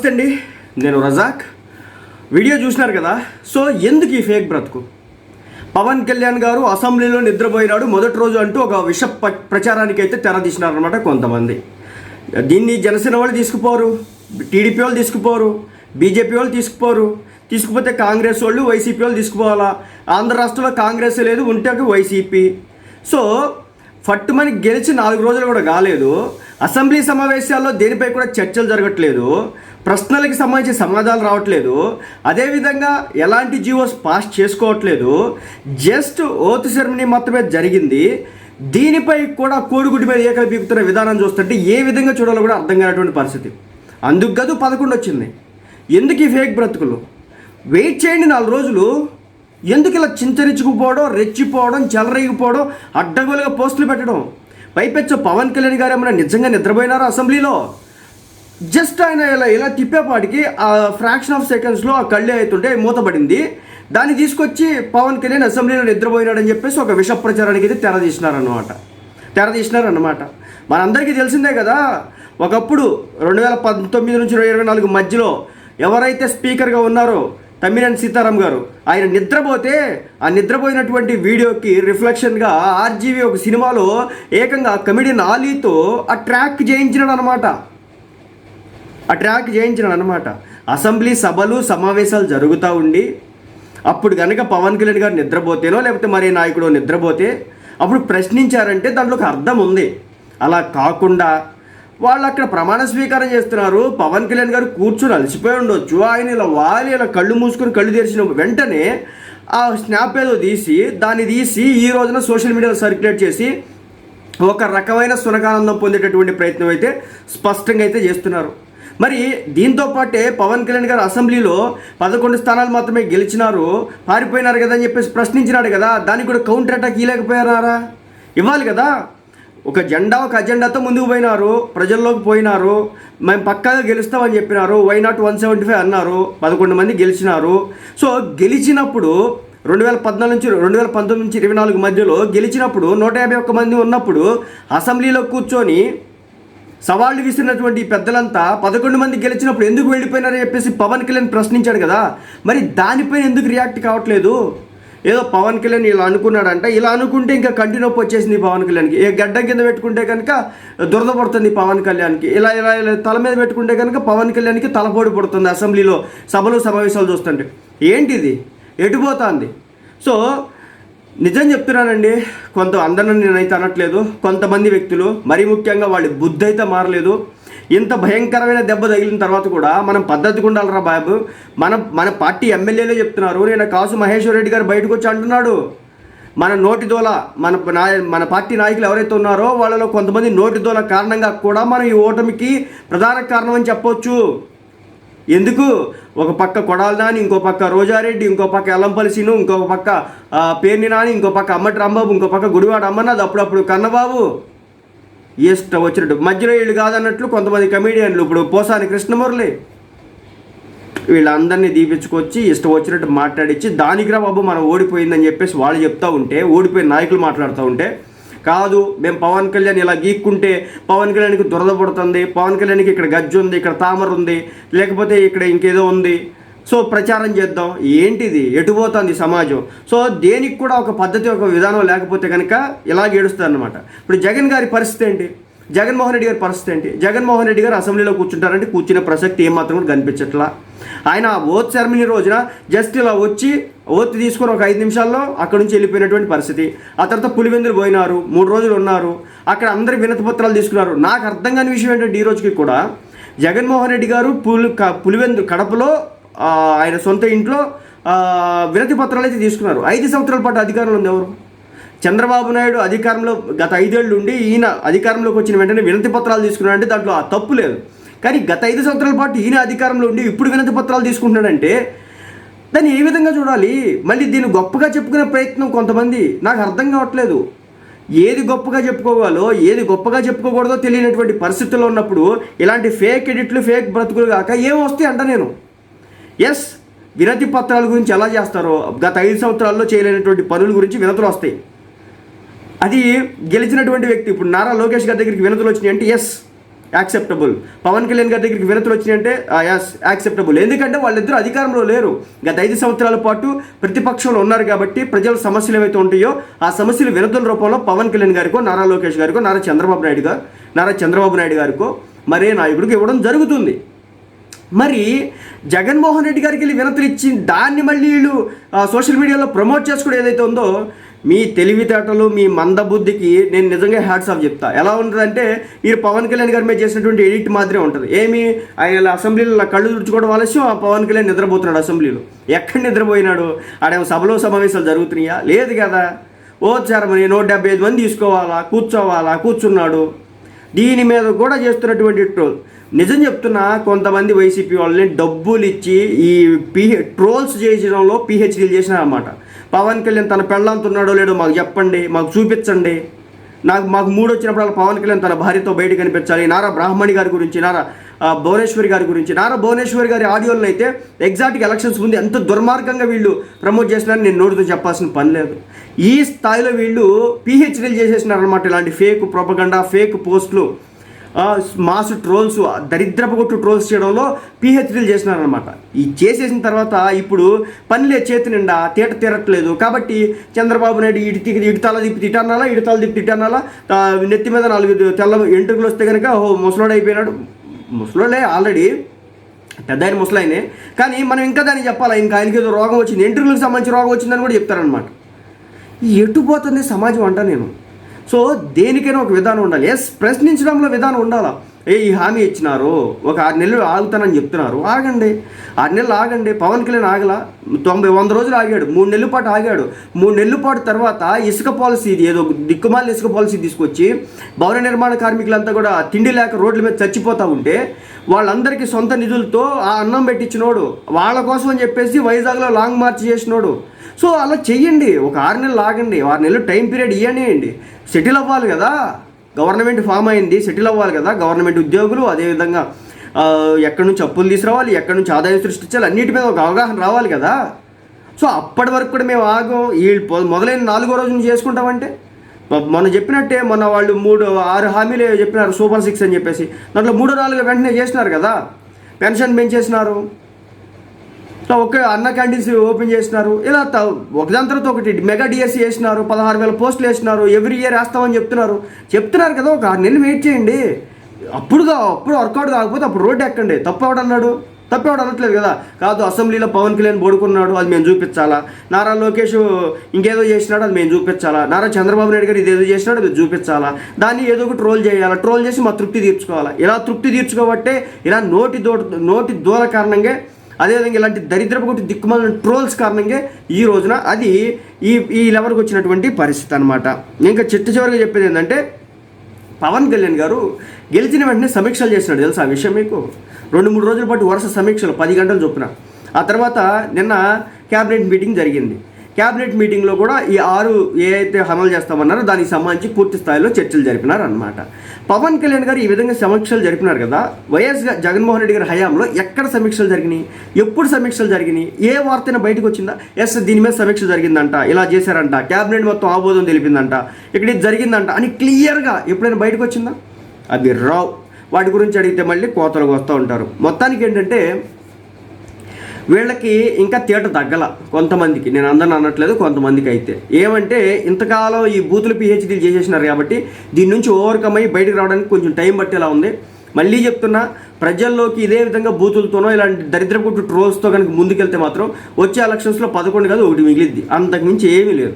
నమస్తే అండి. నేను రజాక్. వీడియో చూసినారు కదా సో ఎందుకు ఈ ఫేక్ బ్రతుకు? పవన్ కళ్యాణ్ గారు అసెంబ్లీలో నిద్రపోయినాడు మొదటి రోజు అంటూ ఒక విష ప్రచారానికి అయితే తెరదీసినారనమాట కొంతమంది. దీన్ని జనసేన వాళ్ళు తీసుకుపోరు టీడీపీ వాళ్ళు తీసుకుపోరు బీజేపీ వాళ్ళు తీసుకుపోరు. తీసుకుపోతే కాంగ్రెస్ వాళ్ళు వైసీపీ వాళ్ళు తీసుకుపోవాలా? ఆంధ్ర రాష్ట్రంలో కాంగ్రెస్ లేదు ఉంటే వైసీపీ. సో ఫట్టుమని గెలిచి నాలుగు రోజులు కూడా కాలేదు. అసెంబ్లీ సమావేశాల్లో దేనిపై కూడా చర్చలు జరగట్లేదు. ప్రశ్నలకి సంబంధించి సమాధానాలు రావట్లేదు. అదేవిధంగా ఎలాంటి జీవోస్ పాస్ చేసుకోవట్లేదు. జస్ట్ ఓత్ సెరమనీ మాత్రమే జరిగింది. దీనిపై కూడా కోడిగుడ్డి మీద ఏకలు పీకుతున్న విధానం చూస్తుంటే ఏ విధంగా చూడాలో కూడా అర్థం కానటువంటి పరిస్థితి. అందుకు గదు పదకొండు వచ్చింది. ఎందుకు ఈ ఫేక్ బ్రతుకులు? వెయిట్ చేయండి నాలుగు రోజులు. ఎందుకు ఇలా చించరించుకుపోవడం రెచ్చిపోవడం చెలరేగిపోవడం అడ్డగోలుగా పోస్టులు పెట్టడం? పైపెచ్చు పవన్ కళ్యాణ్ గారు ఏమైనా నిజంగా నిద్రపోయినారా అసెంబ్లీలో? జస్ట్ ఆయన ఇలా ఇలా తిప్పేపాటికి ఆ ఫ్రాక్షన్ ఆఫ్ సెకండ్స్లో ఆ కళ్ళు అవుతుంటే మూతపడింది దాన్ని తీసుకొచ్చి పవన్ కళ్యాణ్ అసెంబ్లీలో నిద్రపోయినాడని చెప్పేసి ఒక విష ప్రచారానికి అయితే తెర తెరదీసినారనమాట మనందరికీ తెలిసిందే కదా ఒకప్పుడు రెండు వేల పంతొమ్మిది నుంచి ఇరవై నాలుగు మధ్యలో ఎవరైతే స్పీకర్గా ఉన్నారో తమ్మినేని సీతారాం గారు ఆయన నిద్రపోతే ఆ నిద్రపోయినటువంటి వీడియోకి రిఫ్లెక్షన్గా ఆర్జీవీ ఒక సినిమాలో ఏకంగా కమెడియన్ ఆలీతో ఆ ట్రాక్ చేయించినాడు అనమాట ఆ ట్రాక్ చేయించినాడు అనమాట అసెంబ్లీ సభలు సమావేశాలు జరుగుతూ ఉండి అప్పుడు కనుక పవన్ కళ్యాణ్ గారు నిద్రపోతేనో లేకపోతే మరి నాయకుడు నిద్రపోతే అప్పుడు ప్రశ్నించారంటే దాంట్లో ఒక అర్థం ఉంది. అలా కాకుండా వాళ్ళు అక్కడ ప్రమాణ స్వీకారం చేస్తున్నారు. పవన్ కళ్యాణ్ గారు కూర్చొని అలసిపోయి ఉండొచ్చు. ఆయన ఇలా వాలి ఇలా కళ్ళు మూసుకొని కళ్ళు తెరిచిన వెంటనే ఆ స్నాప్ ఏదో తీసి దాన్ని తీసి ఈ రోజున సోషల్ మీడియాలో సర్క్యులేట్ చేసి ఒక రకమైన సునకానందం పొందేటటువంటి ప్రయత్నం అయితే స్పష్టంగా అయితే చేస్తున్నారు. మరి దీంతో పాటే పవన్ కళ్యాణ్ గారు అసెంబ్లీలో పదకొండు స్థానాలు మాత్రమే గెలిచినారు. పారిపోయినారు కదా అని చెప్పేసి ప్రశ్నించినాడు కదా దానికి కూడా కౌంటర్ అటాక్ ఇవ్వలేకపోయారా ఇవ్వాలి కదా. ఒక జెండా ఒక అజెండాతో ముందుకు పోయినారు ప్రజల్లోకి పోయినారు మేము పక్కాగా గెలుస్తామని చెప్పినారు why not one seventy five అన్నారు పదకొండు మంది గెలిచినారు. సో గెలిచినప్పుడు రెండు వేల పద్నాలుగు నుంచి రెండు వేల పంతొమ్మిది నుంచి ఇరవై నాలుగు మధ్యలో గెలిచినప్పుడు నూట యాభై ఒక్క మంది ఉన్నప్పుడు అసెంబ్లీలో కూర్చొని సవాళ్ళు విసిరినటువంటి పెద్దలంతా పదకొండు మంది గెలిచినప్పుడు ఎందుకు వెళ్ళిపోయినారని చెప్పేసి పవన్ కళ్యాణ్ ప్రశ్నించాడు కదా. మరి దానిపైన ఎందుకు రియాక్ట్ కావట్లేదు? ఏదో పవన్ కళ్యాణ్ ఇలా అనుకున్నాడంట. ఇలా అనుకుంటే ఇంకా కంటి నొప్పి వచ్చేసింది పవన్ కళ్యాణ్కి. ఏ గడ్డం కింద పెట్టుకుంటే కనుక దురద పడుతుంది పవన్ కళ్యాణ్కి. ఇలా ఇలా ఇలా తల మీద పెట్టుకుంటే కనుక పవన్ కళ్యాణ్కి తలపోటు పడుతుంది అసెంబ్లీలో సభలు సమావేశాలు చూస్తుంటే. ఏంటిది? ఎటుపోతుంది సో నిజం చెప్తున్నానండి కొంత అందరిని నేనైతే అనట్లేదు కొంతమంది వ్యక్తులు మరీ ముఖ్యంగా వాళ్ళ బుద్ధి అయితే మారలేదు. ఇంత భయంకరమైన దెబ్బ తగిలిన తర్వాత కూడా మనం పద్ధతిగా ఉండాలిరా బాబు. మన మన పార్టీ ఎమ్మెల్యేలే చెప్తున్నారు నేను కాసు మహేశ్వర్ రెడ్డి గారు బయటకు వచ్చి అంటున్నాడు. మన నోటి దోల మన మన పార్టీ నాయకులు ఎవరైతే ఉన్నారో వాళ్ళలో కొంతమంది నోటి దోల కారణంగా కూడా మనం ఈ ఓటమికి ప్రధాన కారణం అని చెప్పొచ్చు. ఎందుకు? ఒక పక్క కొడాలి నాని ఇంకో పక్క రోజారెడ్డి ఇంకో పక్క ఎల్లంపల్లి సీను ఇంకో పక్క పేర్ని నాని ఇంకో పక్క అమ్మటి రాంబాబు ఇంకో పక్క గుడివాడ అమ్మన్నది అప్పుడప్పుడు కన్నబాబు. ఇష్టం వచ్చినట్టు. మధ్యలో వీళ్ళు కాదన్నట్లు కొంతమంది కమీడియన్లు ఇప్పుడు పోసాని కృష్ణమురళి. వీళ్ళందరినీ దీపించుకొచ్చి ఇష్టం వచ్చినట్టు మాట్లాడించి దానికి రా బాబు మనం ఓడిపోయిందని చెప్పేసి వాళ్ళు చెప్తా ఉంటే ఓడిపోయిన నాయకులు మాట్లాడుతూ ఉంటే కాదు మేము పవన్ కళ్యాణ్ ఇలా గీక్కుంటే పవన్ కళ్యాణ్కి దురద పడుతుంది పవన్ కళ్యాణ్కి ఇక్కడ గజ్జు ఉంది ఇక్కడ తామర ఉంది లేకపోతే ఇక్కడ ఇంకేదో ఉంది. సో ప్రచారం చేద్దాం. ఏంటిది? ఎటుపోతుంది సమాజం? సో దేనికి కూడా ఒక పద్ధతి ఒక విధానం లేకపోతే కనుక ఇలా ఏడుస్తుంది అనమాట ఇప్పుడు జగన్ గారి పరిస్థితి ఏంటి? జగన్మోహన్ రెడ్డి గారి పరిస్థితి ఏంటి? జగన్మోహన్ రెడ్డి గారు అసెంబ్లీలో కూర్చుంటారంటే కూర్చునే ప్రసక్తి ఏమాత్రం కూడా కనిపించట్లా. ఆయన ఓత్ సెరమనీ రోజున జస్ట్ ఇలా వచ్చి ఓత్ తీసుకొని ఒక ఐదు నిమిషాల్లో అక్కడ నుంచి వెళ్ళిపోయినటువంటి పరిస్థితి. ఆ తర్వాత పులివెందులు పోయినారు మూడు రోజులు ఉన్నారు. అక్కడ అందరి వినతి పత్రాలు తీసుకున్నారు. నాకు అర్థం కాని విషయం ఏంటంటే ఈ రోజుకి కూడా జగన్మోహన్ రెడ్డి గారు పులి పులివెందు కడపలో ఆయన సొంత ఇంట్లో వినతి పత్రాలు అయితే తీసుకున్నారు. ఐదు సంవత్సరాల పాటు అధికారంలో ఉంది ఎవరు? చంద్రబాబు నాయుడు అధికారంలో గత ఐదేళ్ళు ఉండి ఈయన అధికారంలోకి వచ్చిన వెంటనే వినతి పత్రాలు తీసుకున్నాడంటే దాంట్లో ఆ తప్పు లేదు. కానీ గత ఐదు సంవత్సరాల పాటు ఈయన అధికారంలో ఉండి ఇప్పుడు వినతి పత్రాలు తీసుకుంటున్నాడంటే దాన్ని ఏ విధంగా చూడాలి? మళ్ళీ దీన్ని గొప్పగా చెప్పుకునే ప్రయత్నం కొంతమంది నాకు అర్థం కావట్లేదు. ఏది గొప్పగా చెప్పుకోవాలో ఏది గొప్పగా చెప్పుకోకూడదో తెలియనటువంటి పరిస్థితుల్లో ఉన్నప్పుడు ఇలాంటి ఫేక్ ఎడిట్లు ఫేక్ బ్రతుకులు కాక ఏం వస్తాయి అంట నేను. ఎస్ వినతి పత్రాల గురించి ఎలా చేస్తారో గత ఐదు సంవత్సరాల్లో చేయలేనటువంటి పనుల గురించి వినతులు వస్తాయి. అది గెలిచినటువంటి వ్యక్తి ఇప్పుడు నారా లోకేష్ గారి దగ్గరికి వినతులు వచ్చినాయి అంటే ఎస్. యాక్సెప్టబుల్ పవన్ కళ్యాణ్ గారి దగ్గరికి వినతులు వచ్చినాయంటే యాస్ యాక్సెప్టబుల్ ఎందుకంటే వాళ్ళిద్దరూ అధికారంలో లేరు. గత ఐదు సంవత్సరాల పాటు ప్రతిపక్షంలో ఉన్నారు కాబట్టి ప్రజల సమస్యలు ఏవైతే ఉంటాయో ఆ సమస్యలు వినతుల రూపంలో పవన్ కళ్యాణ్ గారికో నారా లోకేష్ గారికో నారా చంద్రబాబు నాయుడు గారు నారా చంద్రబాబు నాయుడు గారికో మరే నాయకుడికి ఇవ్వడం జరుగుతుంది. మరి జగన్మోహన్ రెడ్డి గారికి వెళ్ళి వినతులు ఇచ్చి దాన్ని మళ్ళీ వీళ్ళు సోషల్ మీడియాలో ప్రమోట్ చేసుకోవడం ఏదైతే ఉందో మీ తెలివితేటలు మీ మందబుద్ధికి నేను నిజంగా హ్యాట్స్ ఆఫ్ చెప్తా. ఎలా ఉంటుందంటే మీరు పవన్ కళ్యాణ్ గారి మీద చేసినటువంటి ఎడిట్ మాదిరే ఉంటుంది. ఏమి ఆయన అసెంబ్లీలో కళ్ళు తుడుచుకోవడం ఆలస్యం ఆ పవన్ కళ్యాణ్ నిద్రపోతున్నాడు అసెంబ్లీలో. ఎక్కడ నిద్రపోయినాడు? ఆడేమో సభలో సమావేశాలు జరుగుతున్నాయా? లేదు కదా. ఓ చారమని నూట డెబ్బై ఐదు మంది తీసుకోవాలా? కూర్చోవాలా? కూర్చున్నాడు. దీని మీద కూడా చేస్తున్నటువంటి ట్రోల్ నిజం చెప్తున్నా కొంతమంది వైసీపీ వాళ్ళని డబ్బులు ఇచ్చి ఈ పిహె ట్రోల్స్ చేసడంలో పిహెచ్డీలు చేసినారన్నమాట. పవన్ కళ్యాణ్ తన పెళ్ళంతున్నాడో లేడో మాకు చెప్పండి మాకు చూపించండి. నాకు మాకు మూడు వచ్చినప్పుడు పవన్ కళ్యాణ్ తన భార్యతో బయట కనిపించాలి. నారా బ్రాహ్మణి గారి గురించి నారా భువనేశ్వరి గారి గురించి. నారా భువనేశ్వరి గారి ఆడియోలను అయితే ఎగ్జాక్ట్గా ఎలక్షన్స్ ముందు ఎంత దుర్మార్గంగా వీళ్ళు ప్రమోట్ చేసినారని నేను నోటితో చెప్పాల్సిన పని లేదు. ఈ స్థాయిలో వీళ్ళు పిహెచ్డీలు చేసేసినారనమాట ఇలాంటి ఫేక్ ప్రొపగండా ఫేక్ పోస్టులు మాస్ ట్రోల్స్ దరిద్రపు కొట్టు ట్రోల్స్ చేయడంలో పిహెచ్డీలు చేసినారనమాట ఈ చేసేసిన తర్వాత ఇప్పుడు పనిలే చేతి నిండా తీట తీరట్లేదు. కాబట్టి చంద్రబాబు నాయుడు ఇటు తిరిగి తల తిప్పి తిట్టనాలా ఇడితాల తల తిప్పి తిట్టనాలా నెత్తి మీద నాలుగు తెల్ల ఎంట్రుకులు వస్తే కనుక ఓ ముసలోడు అయిపోయినాడు. ముసలోడే ఆల్రెడీ పెద్ద ఆయన ముసలాయనే. కానీ మనం ఇంకా దాన్ని చెప్పాలా? ఇంకా ఆయనకి ఏదో రోగం వచ్చింది. ఎంట్రుకలకు సంబంధించి రోగం వచ్చిందని కూడా చెప్తారనమాట ఎటు పోతుంది సమాజం అంట నేను. సో దేనికైనా ఒక విధానం ఉండాలి. ఎస్ ప్రశ్నించడంలో విధానం ఉండాలా? ఏ ఈ హామీ ఇచ్చినారు ఒక ఆరు నెలలు ఆగుతానని చెప్తున్నారు. ఆగండి. ఆరు నెలలు ఆగండి. పవన్ కళ్యాణ్ ఆగలా. తొంభై వంద రోజులు ఆగాడు. మూడు నెలల పాటు ఆగాడు. మూడు నెలల పాటు తర్వాత ఇసుక పాలసీ ఇది ఏదో దిక్కుమాల ఇసుక పాలసీ తీసుకొచ్చి భవన నిర్మాణ కార్మికులంతా కూడా తిండి లేక రోడ్ల మీద చచ్చిపోతూ ఉంటే వాళ్ళందరికీ సొంత నిధులతో ఆ అన్నం పెట్టించినోడు వాళ్ళ కోసం అని చెప్పేసి వైజాగ్లో లాంగ్ మార్చ్ చేసినోడు. సో అలా చెయ్యండి. ఒక ఆరు నెలలు ఆగండి. ఆరు నెలలు టైం పీరియడ్ ఇవ్వనియండి సెటిల్ అవ్వాలి కదా. గవర్నమెంట్ ఫామ్ అయింది సెటిల్ అవ్వాలి కదా గవర్నమెంట్ ఉద్యోగులు అదేవిధంగా ఎక్కడి నుంచి అప్పులు తీసుకురావాలి ఎక్కడి నుంచి ఆదాయం సృష్టించాలి అన్నిటి మీద ఒక అవగాహన రావాలి కదా. సో అప్పటి వరకు కూడా మేము ఆగం ఈ మొదలైన నాలుగో రోజు నుంచి చేసుకుంటామంటే మనం మొన్న చెప్పినట్టే మొన్న వాళ్ళు మూడు ఆరు హామీలు చెప్పినారు సూపర్ సిక్స్ అని చెప్పేసి. దాంట్లో మూడు నాలుగు వెంటనే చేసినారు కదా. పెన్షన్ పెంచేసినారు. సో ఒకే అన్న క్యాంటీన్స్ ఓపెన్ చేసినారు. ఇలా త- ఒకదాని తర్వాత ఒకటి మెగా డిఎస్సి వేసినారు పదహారు వేల పోస్టులు వేసినారు ఎవ్రీ ఇయర్ వేస్తామని చెప్తున్నారు. చెప్తున్నారు కదా ఒక ఆరు నెలలు వెయిట్ చేయండి. అప్పుడుగా అప్పుడు వర్కౌట్ కాకపోతే అప్పుడు రోడ్డు ఎక్కండి. తప్పు ఎవడన్నాడు అనట్లేదు కదా. కాదు అసెంబ్లీలో పవన్ కళ్యాణ్ బోడుకున్నాడు అది మేము చూపించాలా? నారా లోకేష్ ఇంకేదో చేసినాడు అది మేము చూపించాలా? నారా చంద్రబాబు నాయుడు గారు ఇదేదో చేసినాడు అది చూపించాలా? దాన్ని ఏదో ఒకటి ట్రోల్ చేయాలా? ట్రోల్ చేసి మా తృప్తి తీర్చుకోవాలా? ఇలా తృప్తి తీర్చుకోబట్టే ఇలా నోటి దో నోటి దూర కారణంగా అదేవిధంగా ఇలాంటి దరిద్రపు కొట్టి దిక్కుమాలిన ట్రోల్స్ కారణంగా ఈ రోజున అది ఈ ఈ లెవెల్కి వచ్చినటువంటి పరిస్థితి అనమాట ఇంకా చిట్ట చివరిగా చెప్పేది ఏంటంటే పవన్ కళ్యాణ్ గారు గెలిచిన వెంటనే సమీక్షలు చేసినాడు. తెలుసా ఆ విషయం మీకు? రెండు మూడు రోజుల పాటు వరుస సమీక్షలు పది గంటలు చొప్పున. ఆ తర్వాత నిన్న క్యాబినెట్ మీటింగ్ జరిగింది. క్యాబినెట్ మీటింగ్లో కూడా ఈ ఆరు ఏ అమలు చేస్తామన్నారో దానికి సంబంధించి పూర్తి స్థాయిలో చర్చలు జరిపినారు అనమాట పవన్ కళ్యాణ్ గారు ఈ విధంగా సమీక్షలు జరిపినారు కదా వైఎస్ జగన్మోహన్ రెడ్డి గారి హయాంలో ఎక్కడ సమీక్షలు జరిగినాయి ఎప్పుడు సమీక్షలు జరిగినాయి ఏ వార్తైనా బయటకు వచ్చిందా? ఎస్ దీని మీద సమీక్ష జరిగిందంట ఇలా చేశారంట క్యాబినెట్ మొత్తం ఆబోధం తెలిపిందంట ఇక్కడ ఇది జరిగిందంట అని క్లియర్గా ఎప్పుడైనా బయటకు వచ్చిందా? అది రావు. వాటి గురించి అడిగితే మళ్ళీ కోతలకు వస్తూ ఉంటారు. మొత్తానికి ఏంటంటే వీళ్ళకి ఇంకా తీట తగ్గల కొంతమందికి. నేను అందరిని అనట్లేదు కొంతమందికి అయితే. ఏమంటే ఇంతకాలం ఈ బూతులు పిహెచ్డీలు చేసేసినారు కాబట్టి దీని నుంచి ఓవర్కమ్ అయ్యి బయటకు రావడానికి కొంచెం టైం పట్టేలా ఉంది. మళ్ళీ చెప్తున్నా ప్రజల్లోకి ఇదే విధంగా బూతులతోనో ఇలాంటి దరిద్రపుట్టు ట్రోల్స్తో కనుక ముందుకెళ్తే మాత్రం వచ్చే ఎలక్షన్స్లో పదకొండు కాదు ఒకటి మిగిలిద్ది. అంతకుమించి ఏమీ లేదు.